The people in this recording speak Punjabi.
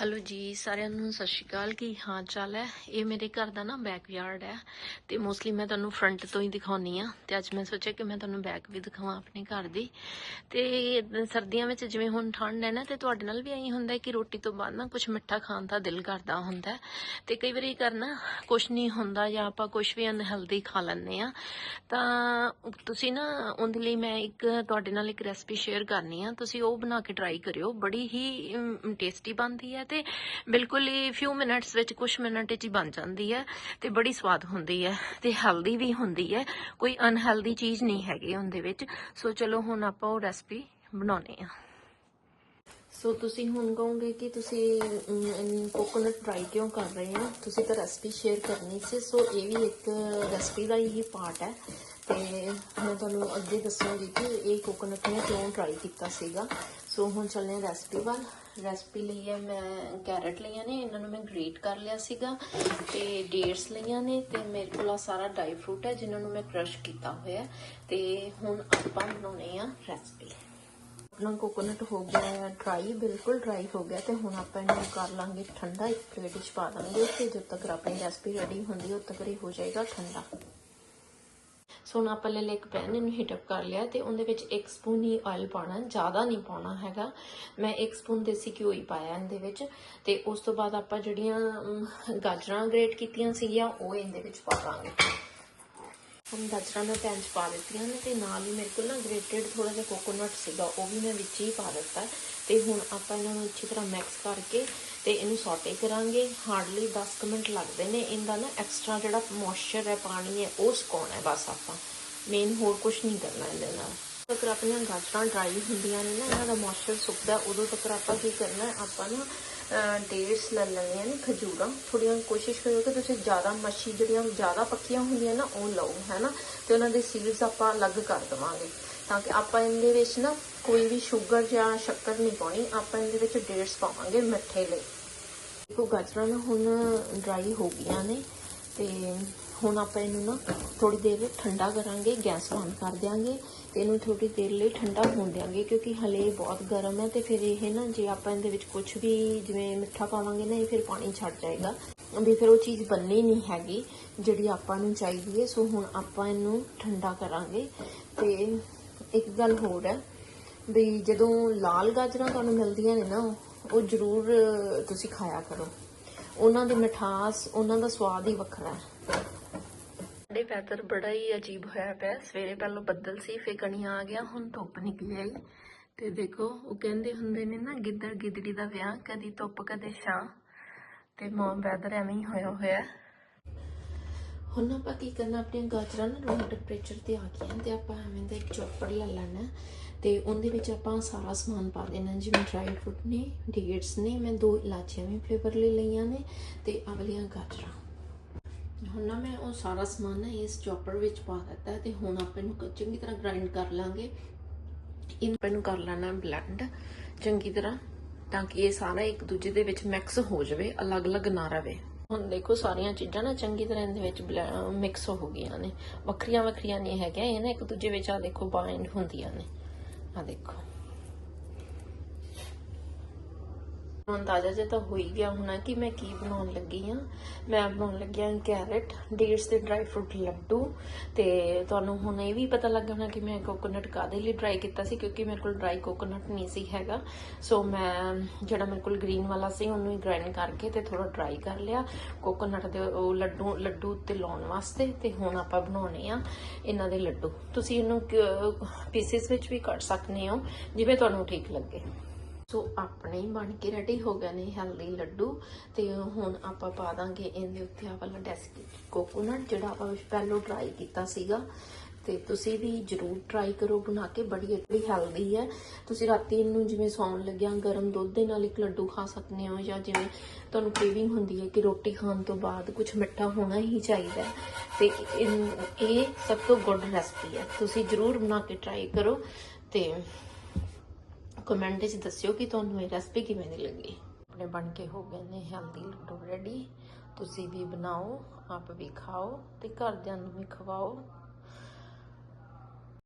ਹੈਲੋ ਜੀ, ਸਾਰਿਆਂ ਨੂੰ ਸਤਿ ਸ਼੍ਰੀ ਅਕਾਲ। ਕੀ ਹਾਲ ਚਾਲ ਹੈ? ਇਹ ਮੇਰੇ ਘਰ ਦਾ ਨਾ ਬੈਕਯਾਰਡ ਹੈ ਤੇ ਮੋਸਟਲੀ ਮੈਂ ਤੁਹਾਨੂੰ ਫਰੰਟ ਤੋਂ ਹੀ ਦਿਖਾਉਣੀ ਆ ਤੇ ਅੱਜ ਮੈਂ ਸੋਚਿਆ ਕਿ ਮੈਂ ਤੁਹਾਨੂੰ ਬੈਕ ਵੀ ਦਿਖਾਵਾਂ ਆਪਣੇ ਘਰ ਦੀ। ਤੇ ਸਰਦੀਆਂ ਵਿੱਚ ਜਿਵੇਂ ਹੁਣ ਠੰਡ ਹੈ ਨਾ ਤੇ ਤੁਹਾਡੇ ਨਾਲ ਵੀ ਐਂ ਹੁੰਦਾ ਕਿ ਰੋਟੀ ਤੋਂ ਬਾਅਦ ਨਾ ਕੁਝ ਮਿੱਠਾ ਖਾਣ ਦਾ ਦਿਲ ਕਰਦਾ ਹੁੰਦਾ ਹੈ। ਤੇ ਕਈ ਵਾਰੀ ਕਰਨਾ ਕੁਝ ਨਹੀਂ ਹੁੰਦਾ ਜਾਂ ਆਪਾਂ ਕੁਝ ਵੀ ਅਨਹੈਲਦੀ ਖਾ ਲੈਂਦੇ ਆ ਤਾਂ ਤੁਸੀਂ ਨਾ ਉਹਦੇ ਲਈ ਮੈਂ ਇੱਕ ਤੁਹਾਡੇ ਨਾਲ ਇੱਕ ਰੈਸਪੀ ਸ਼ੇਅਰ ਕਰਨੀ ਆ। ਤੁਸੀਂ ਉਹ ਬਣਾ ਕੇ ਟਰਾਈ ਕਰਿਓ। ਬੜੀ ਹੀ ਟੇਸਟੀ ਬਣਦੀ ਹੈ ਤੇ ਬਿਲਕੁਲ ਹੀ ਫਿਊ ਮਿੰਟਸ ਵਿੱਚ ਕੁਝ ਮਿੰਟ ਵਿੱਚ ਹੀ ਬਣ ਜਾਂਦੀ ਹੈ ਤੇ ਬੜੀ ਸਵਾਦ ਹੁੰਦੀ ਹੈ ਤੇ ਹੈਲਦੀ ਵੀ ਹੁੰਦੀ ਹੈ, ਕੋਈ ਅਨਹੈਲਦੀ ਚੀਜ਼ ਨਹੀਂ ਹੈਗੀ ਉਹਦੇ ਵਿੱਚ। ਸੋ ਚਲੋ ਹੁਣ ਆਪਾਂ ਉਹ ਰੈਸਪੀ ਬਣਾਉਨੇ ਆ ਸੋ ਤੁਸੀਂ ਹੁਣ ਕਹੋਗੇ ਕਿ ਤੁਸੀਂ ਕੋਕੋਨਟ ਫਰਾਈ ਕਿਉਂ ਕਰ ਰਹੇ ਹੋ? ਤੁਸੀਂ ਤਾਂ ਰੈਸਪੀ ਸ਼ੇਅਰ ਕਰਨੀ ਸੀ। ਸੋ ਇਹ ਵੀ ਇੱਕ ਰੈਸਪੀ ਦਾ ਹੀ ਪਾਰਟ ਹੈ। ਤੇ ਮੈਂ ਤੁਹਾਨੂੰ ਅੱਗੇ ਦੱਸਾਂਗੀ ਕਿ ਇਹ ਕੋਕੋਨਟ ਨੇ ਕਿਉਂ ਟਰਾਈ ਕੀਤਾ ਸੀਗਾ। ਸੋ ਹੁਣ ਚੱਲਦੇ ਹਾਂ ਰੈਸਪੀ ਵੱਲ। ਰੈਸਪੀ ਲਈ ਹੈ ਮੈਂ ਕੈਰਟ ਲਈਆਂ ਨੇ ਇਹਨਾਂ ਨੂੰ ਮੈਂ ਗ੍ਰੇਟ ਕਰ ਲਿਆ ਸੀਗਾ ਤੇ ਡੇਟਸ ਲਈਆਂ ਨੇ ਤੇ ਮੇਰੇ ਕੋਲ ਆ ਸਾਰਾ ਡਰਾਈ ਫਰੂਟ ਹੈ ਜਿਨ੍ਹਾਂ ਨੂੰ ਮੈਂ ਕ੍ਰਸ਼ ਕੀਤਾ ਹੋਇਆ। ਤੇ ਹੁਣ ਆਪਾਂ ਬਣਾਉਣੇ ਆ ਰੈਸਪੀ ਆਪਣਾ ਕੋਕੋਨਟ ਹੋ ਗਿਆ ਡਰਾਈ ਬਿਲਕੁਲ ਡਰਾਈ ਹੋ ਗਿਆ ਤੇ ਹੁਣ ਆਪਾਂ ਇਹਨੂੰ ਕਰ ਲਾਂਗੇ ਠੰਡਾ। ਇੱਕ ਪਲੇਟ ਵਿੱਚ ਪਾ ਦਾਂਗੇ ਤੇ ਜਦ ਤੱਕ ਆਪਣੀ ਰੈਸਪੀ ਰੈਡੀ ਹੁੰਦੀ ਉਦ ਤੱਕ ਇਹ ਹੋ ਜਾਏਗਾ ਠੰਡਾ। ਸੋ ਹੁਣ ਆਪਾਂ ਲੈ ਲੈ ਇੱਕ ਪੈਨ ਇਹਨੂੰ ਹੀਟ ਅਪ ਕਰ ਲਿਆ ਤੇ ਉਹਦੇ ਵਿੱਚ 1 ਸਪੂਨ ਹੀ ਆਇਲ ਪਾਉਣਾ ਜ਼ਿਆਦਾ ਨਹੀਂ ਪਾਉਣਾ ਹੈਗਾ। ਮੈਂ 1 ਸਪੂਨ ਦੇਸੀ ਘਿਓ ਹੀ ਪਾਇਆ ਇਹਦੇ ਵਿੱਚ ਤੇ ਉਸ ਤੋਂ ਬਾਅਦ ਆਪਾਂ ਜਿਹੜੀਆਂ ਗਾਜਰਾਂ ਗ੍ਰੇਟ ਕੀਤੀਆਂ ਸੀਗੀਆਂ ਉਹ ਇਹਦੇ ਵਿੱਚ ਪਾ ਦਾਂਗੇ। ਹੁਣ ਗਾਜਰਾਂ ਮੈਂ ਪੈਨ 'ਚ ਪਾ ਦਿੱਤੀਆਂ ਨੇ ਤੇ ਨਾਲ ਹੀ ਮੇਰੇ ਕੋਲ ਨਾ ਗ੍ਰੇਟਡ ਥੋੜਾ ਜਿਹਾ ਕੋਕੋਨਟ ਸੀਗਾ, ਉਹ ਵੀ ਮੈਂ ਵਿੱਚ ਹੀ ਪਾ ਦਿੱਤਾ। ਤੇ ਹੁਣ ਆਪਾਂ ਇਹਨਾਂ ਨੂੰ ਅੱਛੀ ਤਰ੍ਹਾਂ ਮਿਕਸ ਕਰਕੇ ਤੇ ਇਹਨੂੰ ਸੌਟੇ ਕਰਾਂਗੇ। ਹਾਰਡਲੀ 10 ਮਿੰਟ ਲੱਗਦੇ ਨੇ। ਇਹਦਾ ਨਾ ਐਕਸਟਰਾ ਜਿਹੜਾ ਮੋਇਸਚਰ ਹੈ, ਪਾਣੀ ਹੈ, ਉਹ ਸੁਕਾਉਣਾ ਹੈ ਬਸ ਆਪਾਂ। ਮੇਨ ਹੋਰ ਕੁਝ ਨਹੀਂ ਕਰਨਾ ਇਹਦੇ ਨਾਲ। ਤੱਕ ਆਪਣੀਆਂ ਗਾਜਰਾਂ ਡਰਾਈ ਹੁੰਦੀਆਂ ਨੇ ਨਾ, ਇਹਨਾਂ ਦਾ ਮੋਇਸਚਰ ਸੁੱਕਦਾ, ਉਦੋਂ ਤੱਕ ਆਪਾਂ ਕੀ ਕਰਨਾ ਆਪਾਂ ਨਾ ਡੇਟਸ ਲੈ ਲੈਣੀਆਂ ਨੇ, ਖਜੂਰਾਂ। ਥੋੜੀਆਂ ਕੋਸ਼ਿਸ਼ ਕਰੋ ਕਿ ਤੁਸੀਂ ਜ਼ਿਆਦਾ ਮੱਛੀ ਜਿਹੜੀਆਂ ਜ਼ਿਆਦਾ ਪੱਕੀਆਂ ਹੁੰਦੀਆਂ ਨਾ, ਉਹ ਲਓ, ਹੈਨਾ? ਤੇ ਉਹਨਾਂ ਦੇ ਸੀਡਸ ਆਪਾਂ ਅਲੱਗ ਕਰ ਦਵਾਂਗੇ। ਤਾਂ ਕਿ ਆਪਾਂ ਇਹਦੇ ਵਿੱਚ ਨਾ ਕੋਈ ਵੀ ਸ਼ੂਗਰ ਜਾਂ ਸ਼ੱਕਰ ਨਹੀਂ ਪਾਉਣੀ, ਆਪਾਂ ਇਹਦੇ ਵਿੱਚ ਡੇਟਸ ਪਾਵਾਂਗੇ ਮਿੱਠੇ ਲਈ। ਦੇਖੋ, ਗਾਜਰਾਂ ਨਾ ਹੁਣ ਡਰਾਈ ਹੋ ਗਈਆਂ ਨੇ, ਤੇ ਹੁਣ ਆਪਾਂ ਇਹਨੂੰ ਨਾ ਥੋੜੀ ਦੇਰ ਠੰਡਾ ਕਰਾਂਗੇ, ਗੈਸ ਬੰਦ ਕਰ ਦਿਆਂਗੇ। ਤੇ ਇਹਨੂੰ ਥੋੜੀ ਦੇਰ ਲਈ ਠੰਡਾ ਹੋਣ ਦਿਆਂਗੇ ਕਿਉਂਕਿ ਹਲੇ ਬਹੁਤ ਗਰਮ ਹੈ ਤੇ ਫਿਰ ਇਹ ਨਾ ਜੇ ਆਪਾਂ ਇਹਦੇ ਵਿੱਚ ਕੁਝ ਵੀ ਜਿਵੇਂ ਮਿੱਠਾ ਪਾਵਾਂਗੇ ਨਾ, ਇਹ ਫਿਰ ਪਾਣੀ ਛੱਡ ਜਾਏਗਾ। ਵੀ ਫਿਰ ਉਹ ਚੀਜ਼ ਬੰਨੀ ਨਹੀਂ ਹੈਗੀ ਜਿਹੜੀ ਆਪਾਂ ਨੂੰ ਚਾਹੀਦੀ ਹੈ। ਸੋ ਹੁਣ ਆਪਾਂ ਇਹਨੂੰ ਠੰਡਾ ਕਰਾਂਗੇ। ਤੇ ਇੱਕ ਗੱਲ ਹੋਰ ਹੈ ਵੀ ਜਦੋਂ ਲਾਲ ਗਾਜਰਾਂ ਤੁਹਾਨੂੰ ਮਿਲਦੀਆਂ ਨੇ ਨਾ, ਉਹ ਜ਼ਰੂਰ ਤੁਸੀਂ ਖਾਇਆ ਕਰੋ। ਉਹਨਾਂ ਦੀ ਮਿਠਾਸ, ਉਹਨਾਂ ਦਾ ਸਵਾਦ ਹੀ ਵੱਖਰਾ ਹੈ। ਸਾਡੇ ਵੈਦਰ ਬੜਾ ਹੀ ਅਜੀਬ ਹੋਇਆ ਪਿਆ। ਸਵੇਰੇ ਪਹਿਲਾਂ ਬੱਦਲ ਸੀ ਫੇ ਕਣੀਆਂ ਆ ਗਿਆ, ਹੁਣ ਧੁੱਪ ਨਿਕਲੀ ਆਈ। ਤੇ ਦੇਖੋ, ਉਹ ਕਹਿੰਦੇ ਹੁੰਦੇ ਨੇ ਨਾ, ਗਿੱਦੜ ਗਿੱਦੜੀ ਦਾ ਵਿਆਹ, ਕਦੀ ਧੁੱਪ, ਕਦੇ ਛਾਂ। ਤੇ ਮੌਮ ਵੈਦਰ ਐਵੇਂ ਹੀ ਹੋਇਆ ਹੋਇਆ। ਹੁਣ ਆਪਾਂ ਕੀ ਕਰਨਾ, ਆਪਣੀਆਂ ਗਾਜਰਾਂ ਨਾ ਰੂਮ ਟੈਂਪਰੇਚਰ ਤੇ ਆ ਗਈਆਂ ਤੇ ਆਪਾਂ ਐਵੇਂ ਦਾ ਇੱਕ ਚੌਪਰ ਲੈ ਲੈਣਾ। ਤੇ ਉਹਦੇ ਵਿੱਚ ਆਪਾਂ ਸਾਰਾ ਸਮਾਨ ਪਾ ਦੇਣਾ, ਜਿਵੇਂ ਡਰਾਈ ਫਰੂਟ ਨੇ ਡੇਟਸ ਨੇ, ਮੈਂ ਦੋ ਇਲਾਚੀਆਂ ਵੀ ਫਲੇਵਰ ਲਈ ਲਈਆਂ ਨੇ, ਤੇ ਅਵਲੀਆਂ ਗਾਜਰਾਂ। ਹੁਣ ਨਾ ਮੈਂ ਉਹ ਸਾਰਾ ਸਮਾਨ ਨਾ ਇਸ ਚੌਪਰ ਵਿੱਚ ਪਾ ਦਿੱਤਾ ਤੇ ਹੁਣ ਆਪਾਂ ਇਹਨੂੰ ਚੰਗੀ ਤਰ੍ਹਾਂ ਗ੍ਰਾਈਂਡ ਕਰ ਲਾਂਗੇ। ਇਹਨੂੰ ਨੂੰ ਕਰ ਲੈਣਾ ਬਲੈਂਡ ਚੰਗੀ ਤਰ੍ਹਾਂ, ਤਾਂ ਕਿ ਇਹ ਸਾਰਾ ਇੱਕ ਦੂਜੇ ਦੇ ਵਿੱਚ ਮਿਕਸ ਹੋ ਜਾਵੇ, ਅਲੱਗ-ਅਲੱਗ ਨਾ ਰਹੇ ਹੁਣ ਦੇਖੋ ਸਾਰੀਆਂ ਚੀਜ਼ਾਂ ਨਾ ਚੰਗੀ ਤਰ੍ਹਾਂ ਇਹਦੇ ਵਿੱਚ ਮਿਕਸ ਹੋ ਗਈਆਂ ਨੇ। ਵੱਖਰੀਆਂ ਵੱਖਰੀਆਂ ਨਹੀਂ ਹੈਗੀਆਂ, ਇਹ ਨਾ ਇੱਕ ਦੂਜੇ ਵਿੱਚ ਆ ਦੇਖੋ ਬਾਈਂਡ ਹੁੰਦੀਆਂ ਨੇ। ਆ ਦੇਖੋ। ਅੰਦਾਜ਼ਾ ਜੇ ਤਾਂ ਹੋ ਹੀ ਗਿਆ ਹੋਣਾ ਕਿ ਮੈਂ ਕੀ ਬਣਾਉਣ ਲੱਗੀ ਆ ਮੈਂ ਬਣਾਉਣ ਲੱਗੀ ਆ ਕੈਰਟ, ਡੇਟਸ ਦੇ ਡਰਾਈ ਫਰੂਟ ਲੱਡੂ ਤੇ ਤੁਹਾਨੂੰ ਹੁਣ ਇਹ ਵੀ ਪਤਾ ਲੱਗ ਹੋਣਾ ਕਿ ਮੈਂ ਕੋਕੋਨਟ ਕਾਦੇ ਲਈ ਡਰਾਈ ਕੀਤਾ ਸੀ ਕਿਉਂਕਿ ਮੇਰੇ ਕੋਲ ਡਰਾਈ ਕੋਕੋਨਟ ਨਹੀਂ ਸੀ ਹੈਗਾ। ਸੋ ਮੈਂ, ਜਿਹੜਾ ਮੇਰੇ ਕੋਲ ਗ੍ਰੀਨ ਵਾਲਾ ਸੀ, ਉਹਨੂੰ ਹੀ ਗ੍ਰਾਈਂਡ ਕਰਕੇ ਤੇ ਥੋੜਾ ਡਰਾਈ ਕਰ ਲਿਆ। ਕੋਕੋਨਟ ਦੇ ਉਹ ਲੱਡੂ ਲੱਡੂ ਉੱਤੇ ਲਾਉਣ ਵਾਸਤੇ ਤੇ ਹੁਣ ਆਪਾਂ ਬਣਾਉਣੇ ਆ ਇਹਨਾਂ ਦੇ ਲੱਡੂ। ਤੁਸੀਂ ਇਹਨੂੰ ਪੀਸਿਸ ਵਿੱਚ ਵੀ ਕੱਟ ਸਕਦੇ ਹੋ, ਜਿਵੇਂ ਤੁਹਾਨੂੰ ਠੀਕ ਲੱਗੇ। ਸੋ ਆਪਣੇ ਬਣ ਕੇ ਰੈਡੀ ਹੋ ਗਏ ਨੇ ਹੈਲਦੀ, ਲੱਡੂ ਤੇ ਹੁਣ ਆਪਾਂ ਪਾ ਦਾਂਗੇ ਇਹਦੇ ਉੱਤੇ ਆ ਵਾਲਾ ਡੈਸਕੀ ਕੋਕੋਨਟ ਜਿਹੜਾ ਆਪਾਂ ਪਹਿਲਾਂ ਟਰਾਈ ਕੀਤਾ ਸੀਗਾ। ਤੇ ਤੁਸੀਂ ਵੀ ਜਰੂਰ ਟਰਾਈ ਕਰੋ, ਬਣਾ ਕੇ ਬੜੀ ਬੜੀ ਹੈਲਦੀ ਹੈ। ਤੁਸੀਂ ਰਾਤੀ ਇਹਨੂੰ ਜਿਵੇਂ ਸੌਣ ਲੱਗਿਆ, ਗਰਮ ਦੁੱਧ ਦੇ ਨਾਲ ਇੱਕ ਲੱਡੂ ਖਾ ਸਕਦੇ ਹੋ ਜਾਂ ਜਿਵੇਂ ਤੁਹਾਨੂੰ ਕ੍ਰੇਵਿੰਗ ਹੁੰਦੀ ਹੈ ਕਿ ਰੋਟੀ ਖਾਣ ਤੋਂ ਬਾਅਦ ਕੁਝ ਮਿੱਠਾ ਹੋਣਾ ਹੀ ਚਾਹੀਦਾ ਤੇ ਇਹ ਸਭ ਤੋਂ ਗੁੱਡ ਰੈਸਪੀ ਹੈ। ਤੁਸੀਂ ਜਰੂਰ ਬਣਾ ਕੇ ਟਰਾਈ ਕਰੋ ਤੇ ਕਮੈਂਟ 'ਚ ਦੱਸਿਓ ਕਿ ਤੁਹਾਨੂੰ ਇਹ ਰੈਸਪੀ ਕਿਵੇਂ ਦੀ ਲੱਗੀ। ਆਪਣੇ ਬਣ ਕੇ ਹੋ ਗਏ ਨੇ ਹੈਲਦੀ ਲੱਡੂ ਰੈਡੀ ਤੁਸੀਂ ਵੀ ਬਣਾਓ, ਆਪ ਵੀ ਖਾਓ ਤੇ ਘਰਦਿਆਂ ਨੂੰ ਵੀ ਖਵਾਓ।